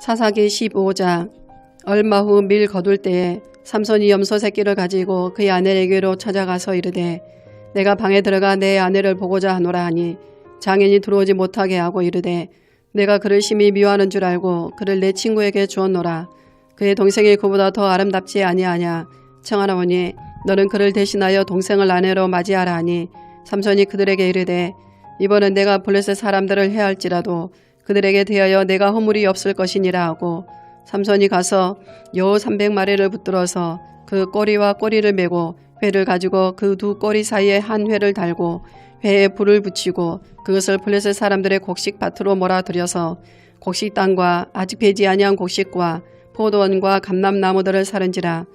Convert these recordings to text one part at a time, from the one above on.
사사기 15장 얼마 후 밀 거둘 때에 삼손이 염소 새끼를 가지고 그의 아내에게로 찾아가서 이르되 내가 방에 들어가 내 아내를 보고자 하노라 하니 장인이 들어오지 못하게 하고 이르되 내가 그를 심히 미워하는 줄 알고 그를 내 친구에게 주었노라. 그의 동생이 그보다 더 아름답지 아니하냐? 청하나오니 너는 그를 대신하여 동생을 아내로 맞이하라 하니 삼손이 그들에게 이르되 이번은 내가 블레셋 사람들을 해할지라도 그들에게 대하여 내가 허물이 없을 것이니라 하고 삼손이 가서 여우 300마리를 붙들어서 그 꼬리와 꼬리를 메고 회를 가지고 그 두 꼬리 사이에 한 회를 달고 회에 불을 붙이고 그것을 블레셋 사람들의 곡식 밭으로 몰아들여서 곡식 땅과 아직 배지 아니한 곡식과 포도원과 감람 나무들을 사른지라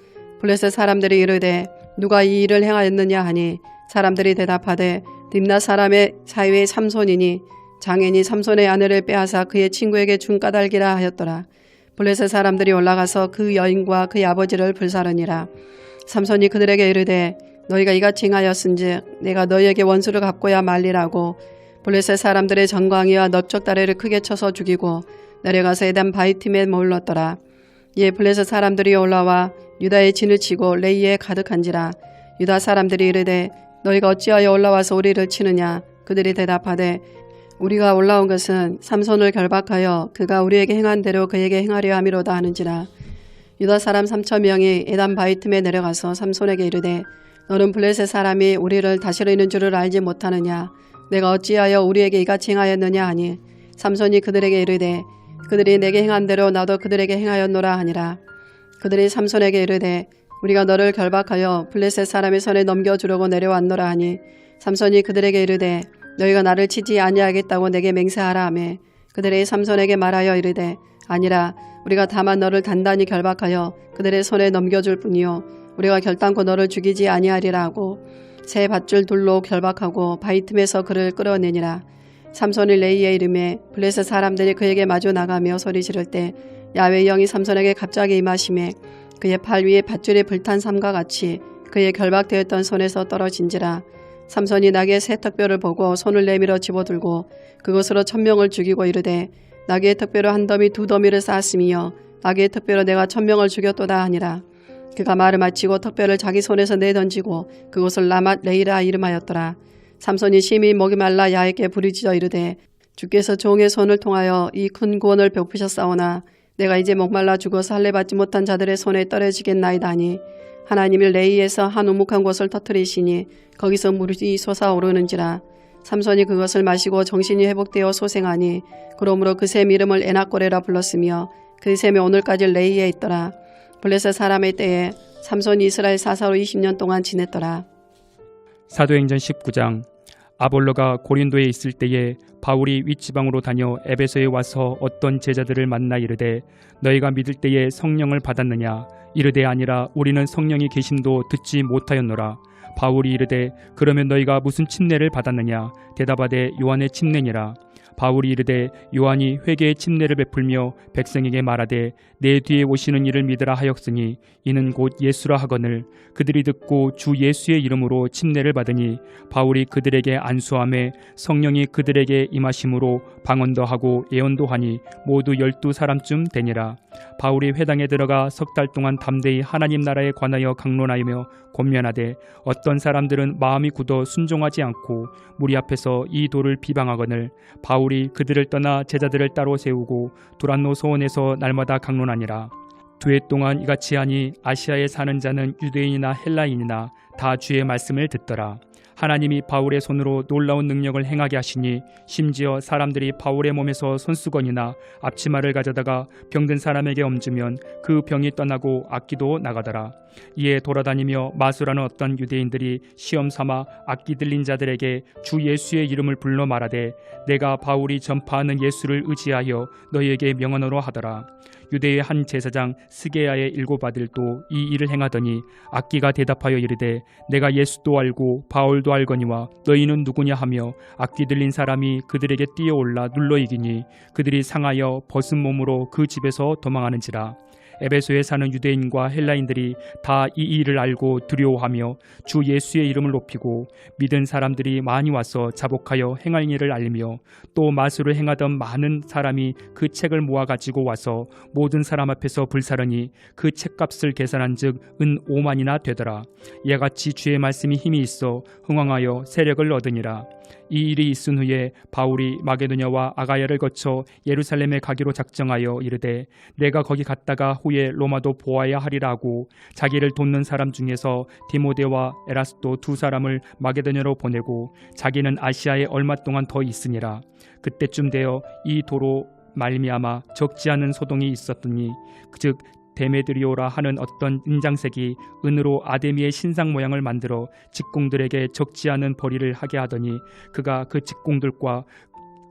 블레셋 사람들이 이르되 누가 이 일을 행하였느냐 하니 사람들이 대답하되 딥나 사람의 사위의 삼손이니 장인이 삼손의 아내를 빼앗아 그의 친구에게 준 까닭이라 하였더라. 블레셋 사람들이 올라가서 그 여인과 그의 아버지를 불사르니라. 삼손이 그들에게 이르되 너희가 이같이 행하였은즉 내가 너희에게 원수를 갚고야 말리라고 블레셋 사람들의 전광이와 넓적 다리를 크게 쳐서 죽이고 내려가서 에단 바이팀에 몰렀더라. 이에 블레셋 사람들이 올라와 유다의 진을 치고 레이에 가득한지라 유다 사람들이 이르되 너희가 어찌하여 올라와서 우리를 치느냐 그들이 대답하되 우리가 올라온 것은 삼손을 결박하여 그가 우리에게 행한 대로 그에게 행하려 함이로다 하는지라. 유다 사람 삼천 명이 에단 바이틈에 내려가서 삼손에게 이르되 너는 블레셋 사람이 우리를 다스리는 줄을 알지 못하느냐? 내가 어찌하여 우리에게 이같이 행하였느냐? 하니 삼손이 그들에게 이르되 그들이 내게 행한 대로 나도 그들에게 행하였노라 하니라. 그들이 삼손에게 이르되 우리가 너를 결박하여 블레셋 사람의 손에 넘겨주려고 내려왔노라 하니 삼손이 그들에게 이르되 너희가 나를 치지 아니하겠다고 내게 맹세하라 하매 그들이 삼손에게 말하여 이르되 아니라 우리가 다만 너를 단단히 결박하여 그들의 손에 넘겨줄 뿐이요. 우리가 결단코 너를 죽이지 아니하리라 하고 새 밧줄 둘로 결박하고 바이틈에서 그를 끌어내니라. 삼손이 레이의 이름에 블레셋 사람들이 그에게 마주 나가며 소리 지를 때 야외 영이 삼손에게 갑자기 임하심에 그의 팔 위에 밧줄이 불탄 삼과 같이 그의 결박되었던 손에서 떨어진지라 삼손이 낙의 새 턱뼈를 보고 손을 내밀어 집어들고 그것으로 천명을 죽이고 이르되 낙의 턱뼈로 한 더미 두 더미를 쌓았으며 낙의 턱뼈로 내가 천명을 죽였도다 하니라. 그가 말을 마치고 턱뼈를 자기 손에서 내던지고 그것을 라맛 레이라 이름하였더라. 삼손이 심히 목이 말라 야에게 부르짖어 이르되 주께서 종의 손을 통하여 이 큰 구원을 베푸셨사오나 내가 이제 목말라 죽어서 할례 받지 못한 자들의 손에 떨어지겠나이다 하니 하나님이 레이에서 한 우묵한 곳을 터뜨리시니 거기서 물이 솟아오르는지라. 삼손이 그것을 마시고 정신이 회복되어 소생하니 그러므로 그샘 이름을 에나꼬레라 불렀으며 그 샘이 오늘까지 레이에 있더라. 블레셋 사람의 때에 삼손이 이스라엘 사사로 20년 동안 지냈더라. 사도행전 19장. 아볼로가 고린도에 있을 때에 바울이 윗지방으로 다녀 에베소에 와서 어떤 제자들을 만나 이르되 너희가 믿을 때에 성령을 받았느냐 이르되 아니라 우리는 성령이 계심도 듣지 못하였노라. 바울이 이르되 그러면 너희가 무슨 침례를 받았느냐? 대답하되 요한의 침례니라 바울이 이르되 요한이 회개의 침례를 베풀며 백성에게 말하되 내 뒤에 오시는 이를 믿으라 하였으니 이는 곧 예수라 하거늘 그들이 듣고 주 예수의 이름으로 침례를 받으니 바울이 그들에게 안수함에 성령이 그들에게 임하심으로 방언도 하고 예언도 하니 모두 열두 사람쯤 되니라. 바울이 회당에 들어가 석 달 동안 담대히 하나님 나라에 관하여 강론하며 권면하되 어떤 사람들은 마음이 굳어 순종하지 않고 무리 앞에서 이 도를 비방하거늘 바울 이 그들을 떠나 제자들을 따로 세우고 두란노 소원에서 날마다 강론하니라. 두 해 동안 이같이 하니 아시아에 사는 자는 유대인이나 헬라인이나 다 주의 말씀을 듣더라 하나님이 바울의 손으로 놀라운 능력을 행하게 하시니 심지어 사람들이 바울의 몸에서 손수건이나 앞치마를 가져다가 병든 사람에게 얹으면 그 병이 떠나고 악기도 나가더라. 이에 돌아다니며 마술하는 어떤 유대인들이 시험 삼아 악기 들린 자들에게 주 예수의 이름을 불러 말하되 내가 바울이 전파하는 예수를 의지하여 너희에게 명언으로 하더라. 유대의 한 제사장 스게야의 일곱 아들도 이 일을 행하더니 악기가 대답하여 이르되 내가 예수도 알고 바울도 알거니와 너희는 누구냐 하며 악기 들린 사람이 그들에게 뛰어올라 눌러 이기니 그들이 상하여 벗은 몸으로 그 집에서 도망하는지라 에베소에 사는 유대인과 헬라인들이 다 이 일을 알고 두려워하며 주 예수의 이름을 높이고 믿은 사람들이 많이 와서 자복하여 행할 일을 알리며 또 마술을 행하던 많은 사람이 그 책을 모아 가지고 와서 모든 사람 앞에서 불사르니 그 책값을 계산한즉 은 5만이나 되더라. 이와 같이 주의 말씀이 힘이 있어 흥왕하여 세력을 얻으니라 이 일이 있은 후에 바울이 마게도냐와 아가야를 거쳐 예루살렘에 가기로 작정하여 이르되 내가 거기 갔다가 후에 로마도 보아야 하리라고 자기를 돕는 사람 중에서 디모데와 에라스도 두 사람을 마게도냐로 보내고 자기는 아시아에 얼마 동안 더 있으니라. 그때쯤 되어 이 도로 말미암아 적지 않은 소동이 있었더니 즉 데메드리오라 하는 어떤 인장색이 은으로 아데미의 신상 모양을 만들어 직공들에게 적지 않은 벌이를 하게 하더니 그가 그 직공들과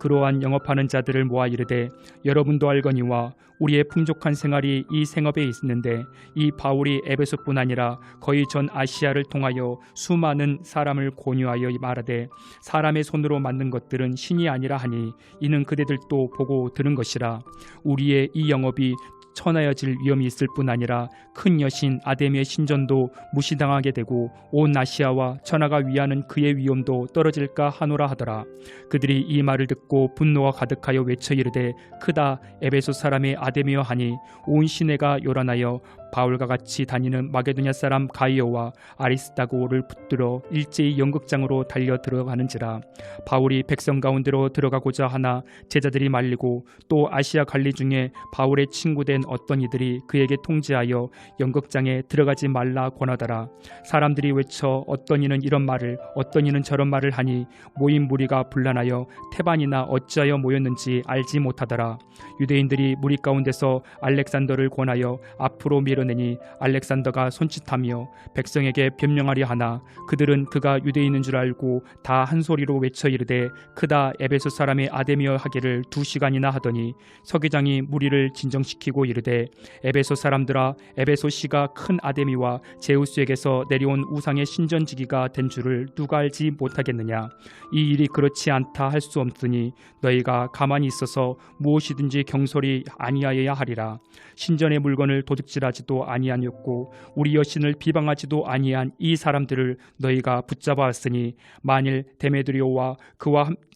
그러한 영업하는 자들을 모아 이르되 여러분도 알거니와 우리의 풍족한 생활이 이 생업에 있는데 이 바울이 에베소뿐 아니라 거의 전 아시아를 통하여 수많은 사람을 권유하여 말하되 사람의 손으로 만든 것들은 신이 아니라 하니 이는 그대들도 보고 들은 것이라. 우리의 이 영업이 천하여질 위험이 있을 뿐 아니라 큰 여신 아데미의 신전도 무시당하게 되고 온 아시아와 천하가 위하는 그의 위엄도 떨어질까 하노라 하더라. 그들이 이 말을 듣고 분노가 가득하여 외쳐 이르되 크다 에베소 사람의 아데미여 하니 온 시내가 요란하여 바울과 같이 다니는 마게도냐 사람 가이오와 아리스다고를 붙들어 일제히 연극장으로 달려 들어가는지라 바울이 백성 가운데로 들어가고자 하나 제자들이 말리고 또 아시아 관리 중에 바울의 친구된 어떤 이들이 그에게 통지하여 연극장에 들어가지 말라 권하더라. 사람들이 외쳐 어떤 이는 이런 말을 어떤 이는 저런 말을 하니 모인 무리가 분란하여 태반이나 어찌하여 모였는지 알지 못하더라. 유대인들이 무리 가운데서 알렉산더를 권하여 앞으로 밀어 내니 알렉산더가 손짓하며 백성에게 변명하려 하나 그들은 그가 유대인인 줄 알고 다 한 소리로 외쳐 이르되 크다 에베소 사람의 아데미어 하기를 두 시간이나 하더니 서기장이 무리를 진정시키고 이르되 에베소 사람들아 에베소 시가 큰 아데미와 제우스에게서 내려온 우상의 신전지기가 된 줄을 누가 알지 못하겠느냐? 이 일이 그렇지 않다 할 수 없으니 너희가 가만히 있어서 무엇이든지 경솔이 아니하여야 하리라. 신전의 물건을 도둑질하지도 아니하였고 우리 여신을 비방하지도 아니한 이 사람들을 너희가 붙잡아 왔으니 만일 데메드리오와 그와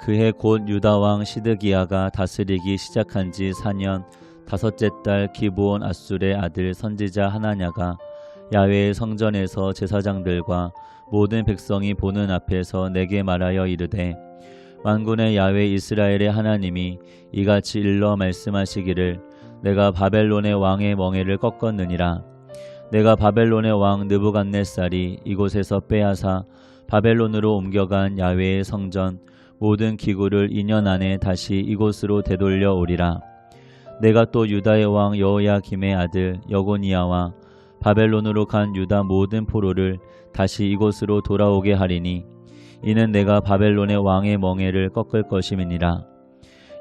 그해 곧 유다 왕 시드기야가 다스리기 시작한 지 4년 다섯째 달 기브온 아술의 아들 선지자 하나냐가 야외의 성전에서 제사장들과 모든 백성이 보는 앞에서 내게 말하여 이르되 만군의 야외 이스라엘의 하나님이 이같이 일러 말씀하시기를 내가 바벨론의 왕의 멍에를 꺾었느니라. 내가 바벨론의 왕 느부갓네살이 이곳에서 빼앗아 바벨론으로 옮겨간 야외의 성전 모든 기구를 2년 안에 다시 이곳으로 되돌려 오리라. 내가 또 유다의 왕 여호야 김의 아들 여고니아와 바벨론으로 간 유다 모든 포로를 다시 이곳으로 돌아오게 하리니 이는 내가 바벨론의 왕의 멍에를 꺾을 것임이니라.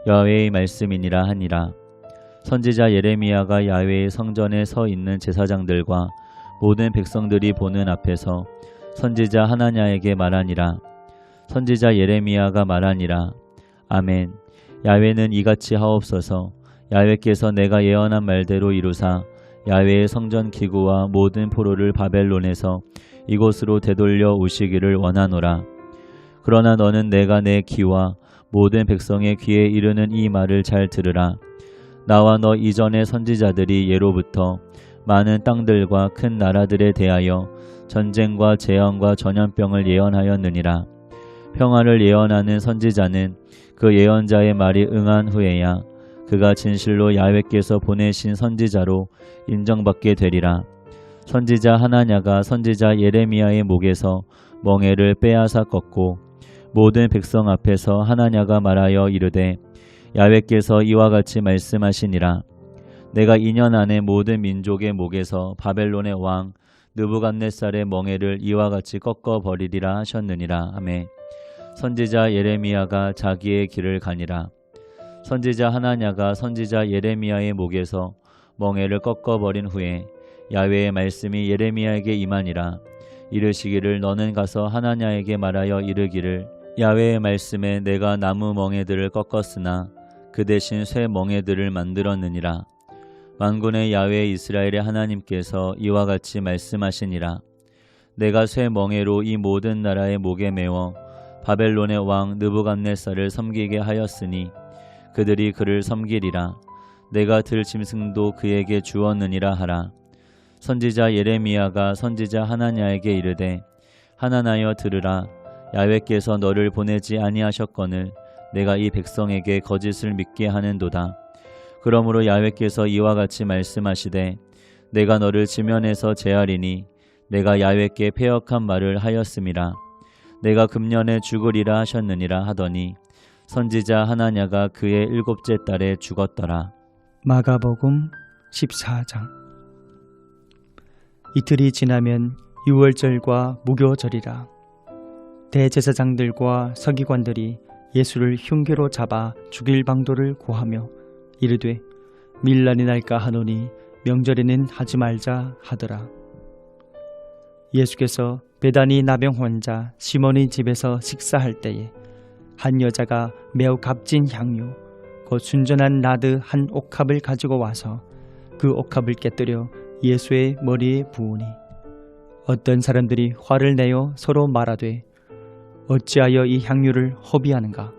야훼의 말씀이니라 하니라. 선지자 예레미야가 야훼의 성전에 서 있는 제사장들과 모든 백성들이 보는 앞에서 선지자 하나냐에게 말하니라. 선지자 예레미야가 말하니라. 아멘. 야훼는 이같이 하옵소서. 야훼께서 내가 예언한 말대로 이루사 야훼의 성전 기구와 모든 포로를 바벨론에서 이곳으로 되돌려 오시기를 원하노라. 그러나 너는 내가 내 귀와 모든 백성의 귀에 이르는 이 말을 잘 들으라. 나와 너 이전의 선지자들이 예로부터 많은 땅들과 큰 나라들에 대하여 전쟁과 재앙과 전염병을 예언하였느니라. 평화를 예언하는 선지자는 그 예언자의 말이 응한 후에야 그가 진실로 야훼께서 보내신 선지자로 인정받게 되리라. 선지자 하나냐가 선지자 예레미야의 목에서 멍에를 빼앗아 꺾고 모든 백성 앞에서 하나냐가 말하여 이르되 야훼께서 이와 같이 말씀하시니라. 내가 2년 안에 모든 민족의 목에서 바벨론의 왕 느부갓네살의 멍에를 이와 같이 꺾어 버리리라 하셨느니라 하매 선지자 예레미야가 자기의 길을 가니라. 선지자 하나냐가 선지자 예레미야의 목에서 멍에를 꺾어 버린 후에 야외의 말씀이 예레미야에게 임하니라. 이르시기를 너는 가서 하나냐에게 말하여 이르기를 야외의 말씀에 내가 나무 멍에들을 꺾었으나 그 대신 쇠 멍에들을 만들었느니라. 만군의 야외 이스라엘의 하나님께서 이와 같이 말씀하시니라. 내가 쇠 멍에로 이 모든 나라의 목에 메워 바벨론의 왕 느부갓네살을 섬기게 하였으니 그들이 그를 섬기리라. 내가 들 짐승도 그에게 주었느니라 하라. 선지자 예레미야가 선지자 하나냐에게 이르되 하나나여 들으라. 야외께서 너를 보내지 아니하셨거늘 내가 이 백성에게 거짓을 믿게 하는도다. 그러므로 야외께서 이와 같이 말씀하시되 내가 너를 지면에서 제하리니 내가 야외께 패역한 말을 하였음이라 내가 금년에 죽으리라 하셨느니라 하더니 선지자 하나냐가 그의 일곱째 달에 죽었더라. 마가복음 14장. 이틀이 지나면 유월절과 무교절이라 대제사장들과 서기관들이 예수를 흉계로 잡아 죽일 방도를 구하며 이르되 밀란이 날까 하노니 명절에는 하지 말자 하더라. 예수께서 베다니 나병 환자 시몬의 집에서 식사할 때에 한 여자가 매우 값진 향유 곧 순전한 나드 한 옥합을 가지고 와서 그 옥합을 깨뜨려 예수의 머리에 부으니 어떤 사람들이 화를 내어 서로 말하되 어찌하여 이 향유를 허비하는가?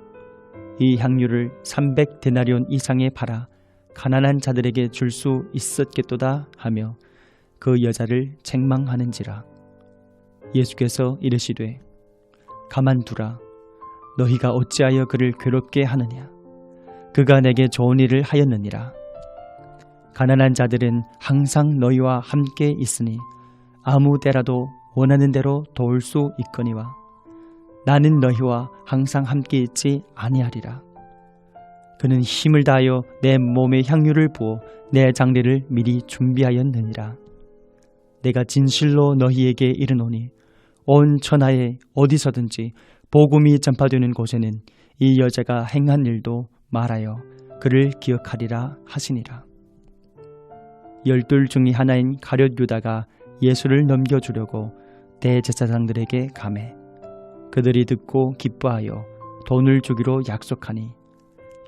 이 향유를 300 데나리온 이상에 팔아 가난한 자들에게 줄 수 있었겠도다 하며 그 여자를 책망하는지라 예수께서 이르시되 가만두라 너희가 어찌하여 그를 괴롭게 하느냐 그가 내게 좋은 일을 하였느니라. 가난한 자들은 항상 너희와 함께 있으니 아무 때라도 원하는 대로 도울 수 있거니와 나는 너희와 항상 함께 있지 아니하리라. 그는 힘을 다하여 내 몸에 향유를 부어 내 장례를 미리 준비하였느니라. 내가 진실로 너희에게 이르노니 온 천하에 어디서든지 복음이 전파되는 곳에는 이 여자가 행한 일도 말하여 그를 기억하리라 하시니라. 열둘 중의 하나인 가룟 유다가 예수를 넘겨주려고 대제사장들에게 감해 그들이 듣고 기뻐하여 돈을 주기로 약속하니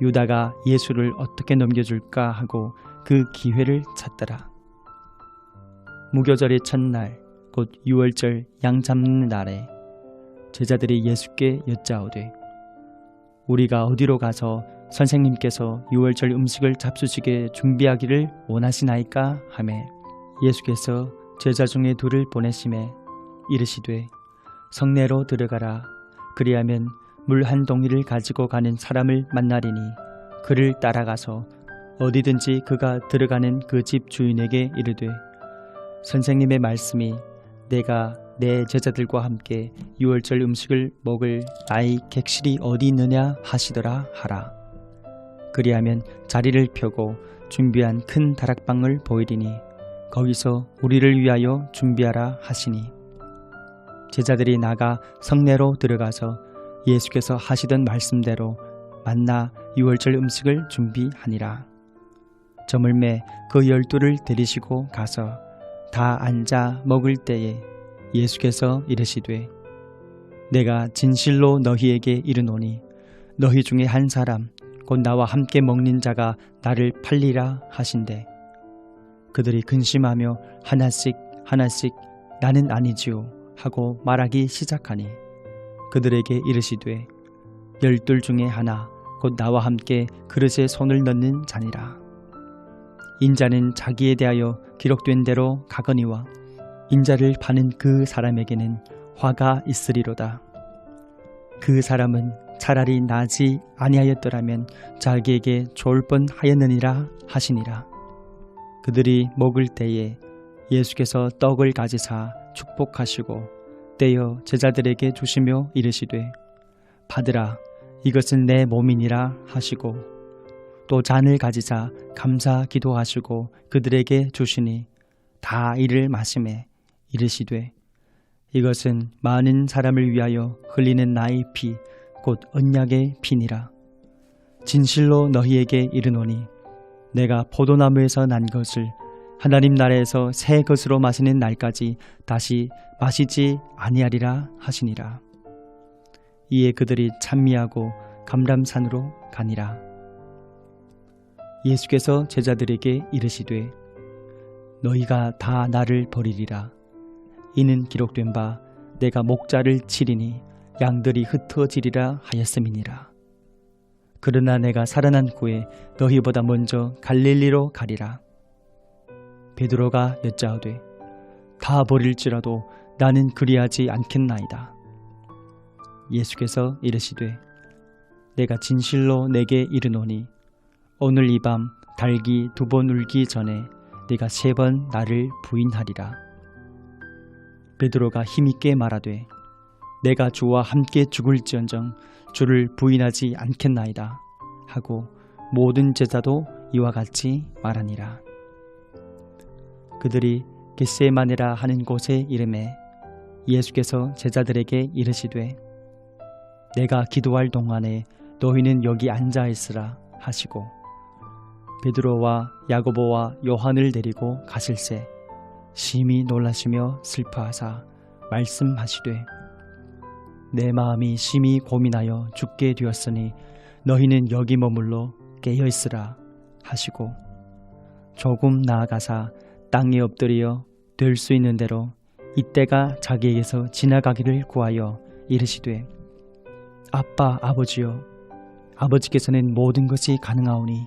유다가 예수를 어떻게 넘겨줄까 하고 그 기회를 찾더라. 무교절의 첫날 곧 유월절 양 잡는 날에 제자들이 예수께 여짜오되 우리가 어디로 가서 선생님께서 유월절 음식을 잡수시게 준비하기를 원하시나이까 하매 예수께서 제자 중에 둘을 보내심에 이르시되 성내로 들어가라. 그리하면 물 한 동이를 가지고 가는 사람을 만나리니 그를 따라가서 어디든지 그가 들어가는 그 집 주인에게 이르되 선생님의 말씀이 내가 내 제자들과 함께 유월절 음식을 먹을 나의 객실이 어디 있느냐 하시더라 하라. 그리하면 자리를 펴고 준비한 큰 다락방을 보이리니 거기서 우리를 위하여 준비하라 하시니 제자들이 나가 성내로 들어가서 예수께서 하시던 말씀대로 만나 유월절 음식을 준비하니라. 저물매 그 열두를 데리시고 가서 다 앉아 먹을 때에 예수께서 이르시되 내가 진실로 너희에게 이르노니 너희 중에 한 사람 곧 나와 함께 먹는 자가 나를 팔리라 하신대. 그들이 근심하며 하나씩 하나씩 나는 아니지요 하고 말하기 시작하니 그들에게 이르시되 열둘 중에 하나 곧 나와 함께 그릇에 손을 넣는 자니라 인자는 자기에 대하여 기록된 대로 가거니와 인자를 파는 그 사람에게는 화가 있으리로다. 그 사람은 차라리 나지 아니하였더라면 자기에게 좋을 뻔하였느니라 하시니라. 그들이 먹을 때에 예수께서 떡을 가지사 축복하시고 떼어 제자들에게 주시며 이르시되 받으라 이것은 내 몸이니라 하시고 또 잔을 가지사 감사 기도하시고 그들에게 주시니 다 이를 마심에 이르시되 이것은 많은 사람을 위하여 흘리는 나의 피 곧 언약의 피니라. 진실로 너희에게 이르노니 내가 포도나무에서 난 것을 하나님 나라에서 새 것으로 마시는 날까지 다시 마시지 아니하리라 하시니라. 이에 그들이 찬미하고 감람산으로 가니라 예수께서 제자들에게 이르시되 너희가 다 나를 버리리라. 이는 기록된 바 내가 목자를 치리니 양들이 흩어지리라 하였음이니라. 그러나 내가 살아난 후에 너희보다 먼저 갈릴리로 가리라. 베드로가 여짜오되 다 버릴지라도 나는 그리하지 않겠나이다. 예수께서 이르시되 내가 진실로 내게 이르노니 오늘 이 밤 달기 두 번 울기 전에 네가 세 번 나를 부인하리라. 베드로가 힘있게 말하되 내가 주와 함께 죽을지언정 주를 부인하지 않겠나이다 하고 모든 제자도 이와 같이 말하니라. 그들이 겟세마네라 하는 곳에 이름에 예수께서 제자들에게 이르시되 내가 기도할 동안에 너희는 여기 앉아 있으라 하시고 베드로와 야고보와 요한을 데리고 가실새 심히 놀라시며 슬퍼하사 말씀하시되 내 마음이 심히 고민하여 죽게 되었으니 너희는 여기 머물러 깨어 있으라 하시고 조금 나아가사 땅에 엎드려 될 수 있는 대로 이때가 자기에게서 지나가기를 구하여 이르시되 아빠 아버지여 아버지께서는 모든 것이 가능하오니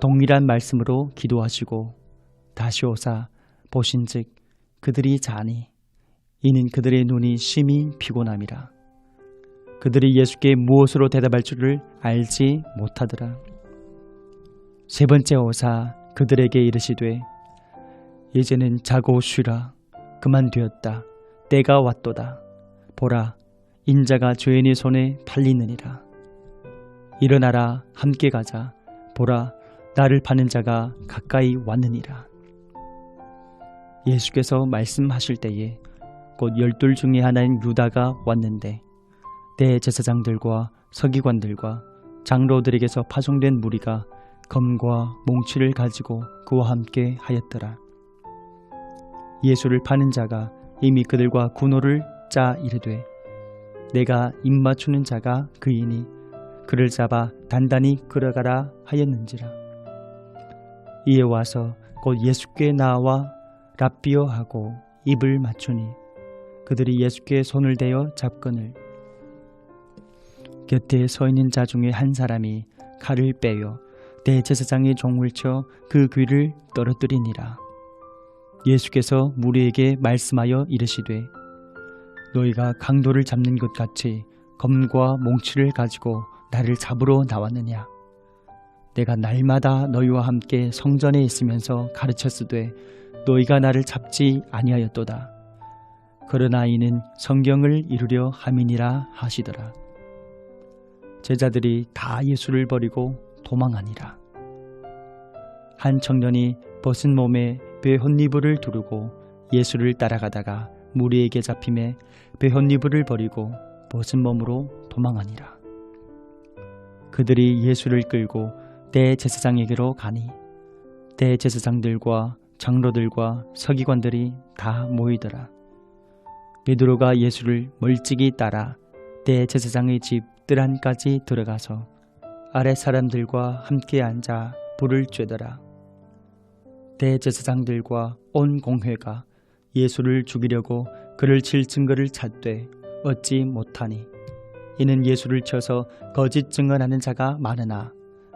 동일한 말씀으로 기도하시고 다시 오사 보신즉 그들이 자니 이는 그들의 눈이 심히 피곤함이라. 그들이 예수께 무엇으로 대답할 줄을 알지 못하더라. 세 번째 오사 그들에게 이르시되 이제는 자고 쉬라. 그만되었다. 때가 왔도다. 보라 인자가 죄인의 손에 팔리느니라. 일어나라 함께 가자. 보라 나를 파는 자가 가까이 왔느니라 예수께서 말씀하실 때에 곧 열둘 중에 하나인 유다가 왔는데 대제사장들과 서기관들과 장로들에게서 파송된 무리가 검과 몽치를 가지고 그와 함께 하였더라 예수를 파는 자가 이미 그들과 군호를 짜 이르되 내가 입맞추는 자가 그이니 그를 잡아 단단히 끌어가라 하였는지라. 이에 와서 곧 예수께 나와 랍비어 하고 입을 맞추니 그들이 예수께 손을 대어 잡거늘 곁에 서 있는 자 중에 한 사람이 칼을 빼어 대제사장의 종을 쳐 그 귀를 떨어뜨리니라. 예수께서 무리에게 말씀하여 이르시되 너희가 강도를 잡는 것 같이 검과 몽치를 가지고 나를 잡으러 나왔느냐? 내가 날마다 너희와 함께 성전에 있으면서 가르쳤으되 너희가 나를 잡지 아니하였도다. 그러나 이는 성경을 이루려 함이니라 하시더라. 제자들이 다 예수를 버리고 도망하니라. 한 청년이 벗은 몸에 배헌이불을 두르고 예수를 따라가다가 무리에게 잡힘에 배헌이불을 버리고 벗은 몸으로 도망하니라. 그들이 예수를 끌고 대제사장에게로 가니 대제사장들과 장로들과 서기관들이 다 모이더라. 베드로가 예수를 멀찍이 따라 대제사장의 집 뜰안까지 들어가서 아래 사람들과 함께 앉아 불을 쬐더라. 대제사장들과 온 공회가 예수를 죽이려고 그를 칠 증거를 찾되 얻지 못하니 이는 예수를 쳐서 거짓 증언하는 자가 많으나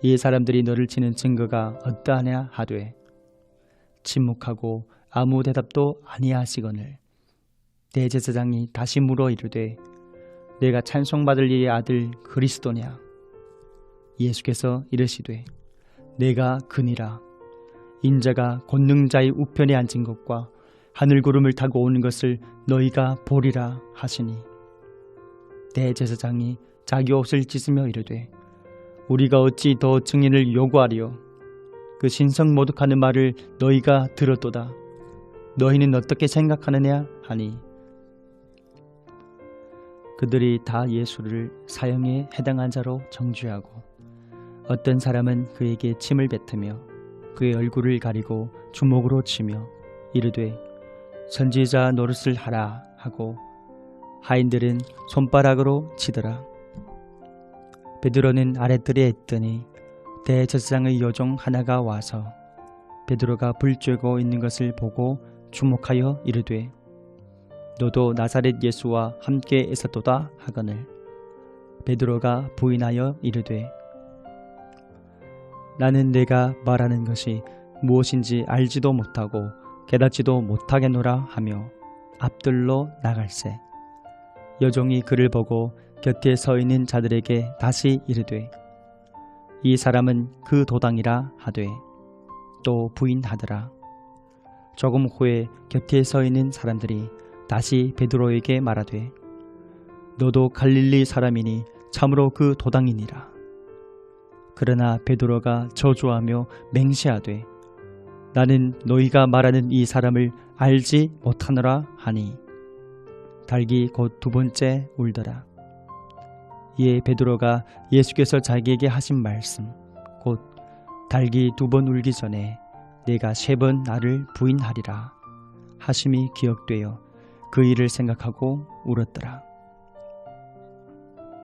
이 사람들이 너를 치는 증거가 어떠하냐 하되 침묵하고 아무 대답도 아니하시거늘 대제사장이 다시 물어 이르되 내가 찬송받을 이의 아들 그리스도냐? 예수께서 이르시되 내가 그니라. 인자가 권능자의 우편에 앉은 것과 하늘 구름을 타고 오는 것을 너희가 보리라 하시니 대제사장이 자기 옷을 찢으며 이르되 우리가 어찌 더 증인을 요구하리요? 그 신성 모독하는 말을 너희가 들었도다. 너희는 어떻게 생각하느냐? 하니 그들이 다 예수를 사형에 해당한 자로 정죄하고 어떤 사람은 그에게 침을 뱉으며 그의 얼굴을 가리고 주먹으로 치며 이르되 선지자 노릇을 하라 하고 하인들은 손바닥으로 치더라. 베드로는 아랫뜰에 있더니 대제사장의 여종 하나가 와서 베드로가 불 쬐고 있는 것을 보고 주목하여 이르되 너도 나사렛 예수와 함께 있었도다 하거늘. 베드로가 부인하여 이르되 나는 내가 말하는 것이 무엇인지 알지도 못하고 깨닫지도 못하겠노라 하며 앞들로 나갈새 여종이 그를 보고 곁에 서 있는 자들에게 다시 이르되 이 사람은 그 도당이라 하되 또 부인하더라 조금 후에 곁에 서 있는 사람들이 다시 베드로에게 말하되 너도 갈릴리 사람이니 참으로 그 도당이니라 그러나 베드로가 저주하며 맹세하되 나는 너희가 말하는 이 사람을 알지 못하노라 하니 달기 곧 두 번째 울더라. 이에 베드로가 예수께서 자기에게 하신 말씀 곧 달기 두 번 울기 전에 내가 세 번 나를 부인하리라 하심이 기억되어 그 일을 생각하고 울었더라.